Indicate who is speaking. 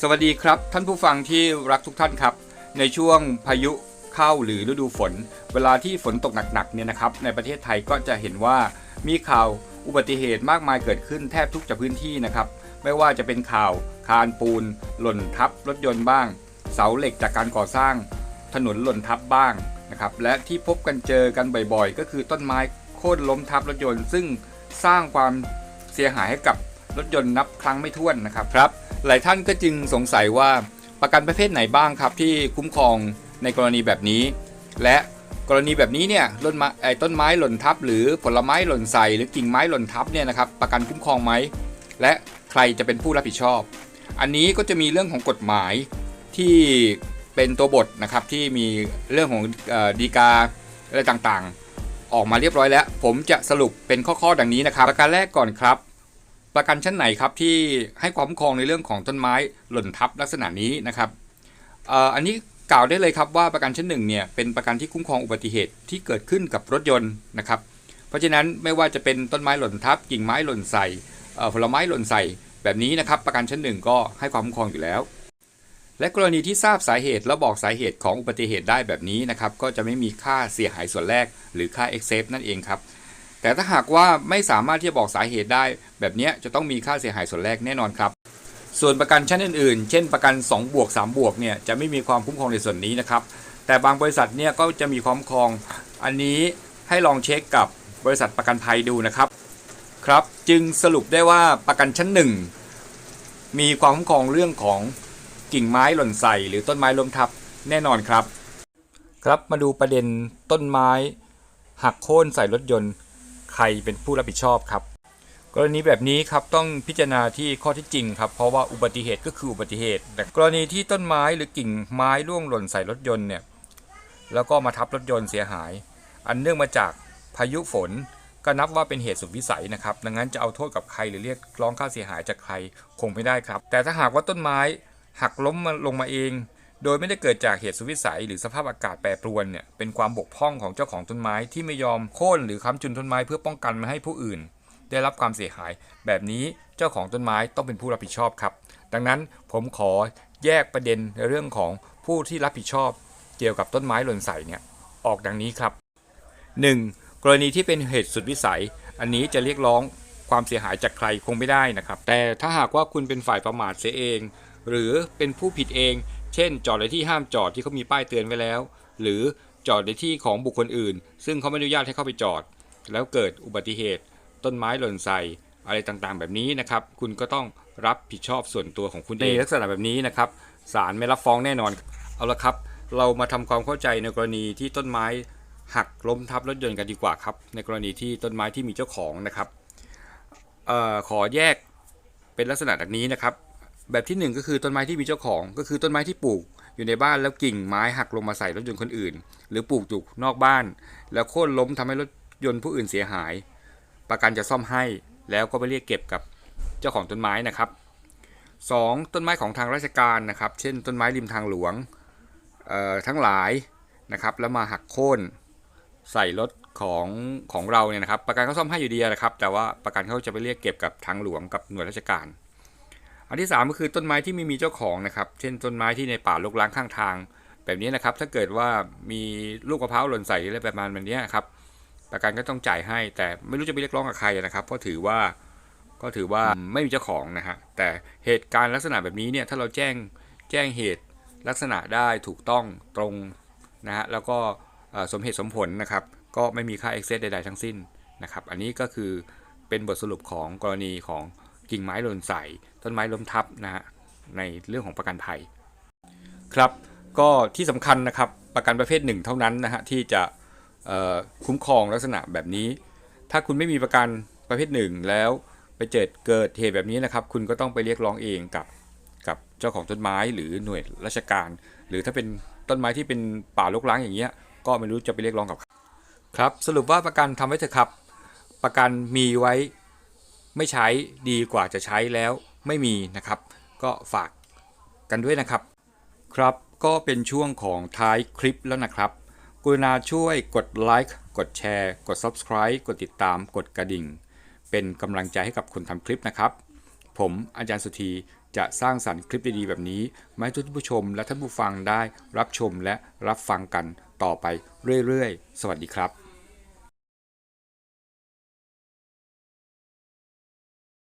Speaker 1: สวัสดีครับ ท่านผู้ฟังที่รักทุกท่านครับ ในช่วงพายุเข้าหรือฤดูฝน เวลาที่ฝนตกหนักๆเนี่ยนะครับ ในประเทศไทยก็จะเห็นว่ามีข่าวอุบัติเหตุมากมายเกิดขึ้นแทบทุกจะพื้นที่นะครับ ไม่ว่าจะเป็นข่าวคานปูน หล่นทับรถยนต์บ้าง เสาเหล็กจากการก่อสร้าง ถนนหล่นทับบ้างนะครับและที่พบกันเจอกันบ่อยๆ ก็คือต้นไม้โค่นล้มทับรถยนต์ ซึ่งสร้างความเสียหายให้กับ รถยนต์นับครั้งไม่ถ้วนนะครับครับ หลายท่านก็จึงสงสัยว่าประกันประเภทไหนบ้างครับ ที่คุ้มครองในกรณีแบบนี้ และกรณีแบบนี้เนี่ยต้นไม้ไอ้ต้นไม้หล่นทับ หรือผลไม้หล่นใส่หรือกิ่งไม้หล่นทับเนี่ยนะครับประกันคุ้มครองไหมและใครจะเป็นผู้รับผิดชอบ อันนี้ก็จะมีเรื่องของกฎหมายที่เป็นตัวบทนะครับที่มีเรื่องของออดีกาอะไรต่างๆ ออกมาเรียบร้อยแล้ว ผมจะสรุปเป็นข้อๆดังนี้นะครับประการแรกก่อนครับ ประกันชั้นไหนครับที่ให้ความคุ้มครองในเรื่องของต้นไม้หล่นทับลักษณะนี้นะครับอันนี้กล่าวได้เลยครับว่าประกันชั้นหนึ่งเนี่ยเป็นประกันที่คุ้มครองอุบัติเหตุที่เกิดขึ้นกับรถยนต์นะครับ เพราะฉะนั้นไม่ว่าจะเป็นต้นไม้หล่นทับกิ่งไม้หล่นใส่ผลไม้หล่นใส่แบบนี้นะครับ ประกันชั้นหนึ่งก็ให้ความคุ้มครองอยู่แล้ว และกรณีที่ทราบสาเหตุแล้วบอกสาเหตุของอุบัติเหตุได้แบบนี้นะครับ ก็จะไม่มีค่าเสียหายส่วนแรก หรือค่า excess นั่นเองครับ แต่ถ้าหากว่าไม่สามารถที่จะบอกสาเหตุได้ แบบนี้จะต้องมีค่าเสียหายส่วนแรกแน่นอนครับ ส่วนประกันชั้นอื่นๆ เช่นประกัน2บวก3บวกเนี่ยจะไม่มีความคุ้มครองในส่วนนี้นะครับ แต่บางบริษัทเนี่ยก็จะมีความคุ้มครอง อันนี้ให้ลองเช็คกับบริษัทประกันภัยดูนะครับครับจึงสรุปได้ว่าประกันชั้น 1 มีความคุ้มครองเรื่องของกิ่งไม้หล่นใส่หรือต้นไม้ล้มทับแน่นอนครับ ครับมาดูประเด็นต้นไม้หักโค่นใส่รถยนต์ ใครเป็นผู้รับผิดชอบครับ กรณีแบบนี้ครับต้องพิจารณาที่ข้อที่จริงครับเพราะว่าอุบัติเหตุก็คืออุบัติเหตุ แต่กรณีที่ต้นไม้หรือกิ่งไม้ร่วงหล่นใส่รถยนต์เนี่ยแล้วก็มาทับรถยนต์เสียหาย อันเนื่องมาจากพายุฝนก็นับว่าเป็นเหตุสุดวิสัยนะครับ ดังนั้นจะเอาโทษกับใครหรือเรียกร้องค่าเสียหายจากใครคงไม่ได้ครับ แต่ถ้าหากว่าต้นไม้หักล้มมาลงมาเอง โดยไม่ได้เกิดจากเหตุสุวิสัย หรือสภาพอากาศแปรปรวนเนี่ยเป็นความบกพร่องของเจ้าของต้นไม้ที่ไม่ยอมโค่นหรือค้ำจุนต้นไม้เพื่อป้องกันไม่ให้ผู้อื่น ได้รับความเสียหาย แบบนี้เจ้าของต้นไม้ต้องเป็นผู้รับผิดชอบครับ ดังนั้นผมขอแยกประเด็นในเรื่องของผู้ที่รับผิดชอบ เกี่ยวกับต้นไม้หล่นใส่เนี่ยออกดังนี้ครับ 1. กรณีที่เป็นเหตุสุดวิสัย อันนี้จะเรียกร้องความเสียหายจากใครคงไม่ได้นะครับ แต่ถ้าหากว่าคุณเป็นฝ่ายประมาทเสียเอง หรือเป็นผู้ผิดเอง เช่น จอดในที่ห้ามจอดที่เขามีป้ายเตือนไว้แล้ว หรือจอดในที่ของบุคคลอื่น ซึ่งเขาไม่อนุญาตให้เข้าไปจอด แล้วเกิดอุบัติเหตุ ต้นไม้หล่นใส่อะไรต่างๆ แบบนี้นะครับ คุณก็ต้องรับผิดชอบส่วนตัวของคุณเองในลักษณะแบบนี้นะครับศาลไม่รับฟ้องแน่นอน เอาละครับ เรามาทำความเข้าใจในกรณีที่ต้นไม้หักล้มทับรถยนต์กันดีกว่าครับ ในกรณีที่ต้นไม้ที่มีเจ้าของนะครับออขอแยกเป็นลักษณะแบบนี้นะครับ แบบที่หนึ่งก็คือต้นไม้ที่มีเจ้าของ ก็คือต้นไม้ที่ปลูกอยู่ในบ้านแล้วกิ่งไม้หักลงมาใส่รถยนต์คนอื่น หรือปลูกอยู่นอกบ้าน แล้วโค่นล้มทำให้รถยนต์ผู้อื่นเสียหาย ประกันจะซ่อมให้ แล้วก็ไปเรียกเก็บกับเจ้าของต้นไม้นะครับ 2. ต้นไม้ของทางราชการนะครับ เช่น ต้นไม้ริมทางหลวงเอ่อทั้งหลายนะครับแล้วมาหักโค่นใส่รถของของเราเนี่ยนะครับ ประกันเขาซ่อมให้อยู่ดีนะครับ แต่ว่าประกันเขาจะไปเรียกเก็บกับทางหลวงกับหน่วยราชการ อันที่ 3 ก็คือต้นไม้ที่ไม่มีเจ้าของนะครับ เช่นต้นไม้ที่ในป่ารกร้างข้างทาง แบบนี้นะครับ ถ้าเกิดว่ามีลูกมะพร้าวหล่นใส่อะไรประมาณแบบนี้ครับประกันก็ต้องจ่ายให้ แต่ไม่รู้จะไปเรียกร้องกับใครนะครับ เพราะถือว่าก็ถือว่าไม่มีเจ้าของนะฮะแต่เหตุการณ์ลักษณะแบบนี้เนี่ยถ้าเราแจ้งแจ้งเหตุลักษณะได้ถูกต้องตรงนะฮะแล้วก็สมเหตุสมผลนะครับ ก็ไม่มีค่า excess ใด ๆ ทั้งสิ้นนะครับ อันนี้ก็คือเป็นบทสรุปของกรณีของ กิ่งไม้หล่นใส่ ต้นไม้ล้มทับนะฮะในเรื่องของประกันภัยครับก็ที่สำคัญนะครับประกันประเภทหนึ่งเท่านั้นนะฮะที่จะคุ้มครองลักษณะแบบนี้ ถ้าคุณไม่มีประกันประเภทหนึ่งแล้วไปเจอเกิดเหตุแบบนี้นะครับ คุณก็ต้องไปเรียกร้องเองกับกับเจ้าของต้นไม้หรือหน่วยราชการ หรือถ้าเป็นต้นไม้ที่เป็นป่ารกร้างอย่างเงี้ยก็ไม่รู้จะไปเรียกร้องกับใครครับ สรุปว่าประกันทำไว้เถอะครับ ประกันมีไว้ ไม่ใช้ดีกว่าจะใช้แล้วไม่มีนะครับ ก็ฝากกันด้วยนะครับ ครับก็เป็นช่วงของท้ายคลิปแล้วนะครับ กรุณาช่วยกดไลค์กดแชร์กด Subscribe กดติดตามกดกระดิ่ง เป็นกำลังใจให้กับคนทำคลิปนะครับ ผมอาจารย์สุธีจะสร้างสรรค์คลิปดีๆแบบนี้มาให้ทุกผู้ชมและท่านผู้ฟังได้รับชมและรับฟังกันต่อไปเรื่อยๆ สวัสดีครับ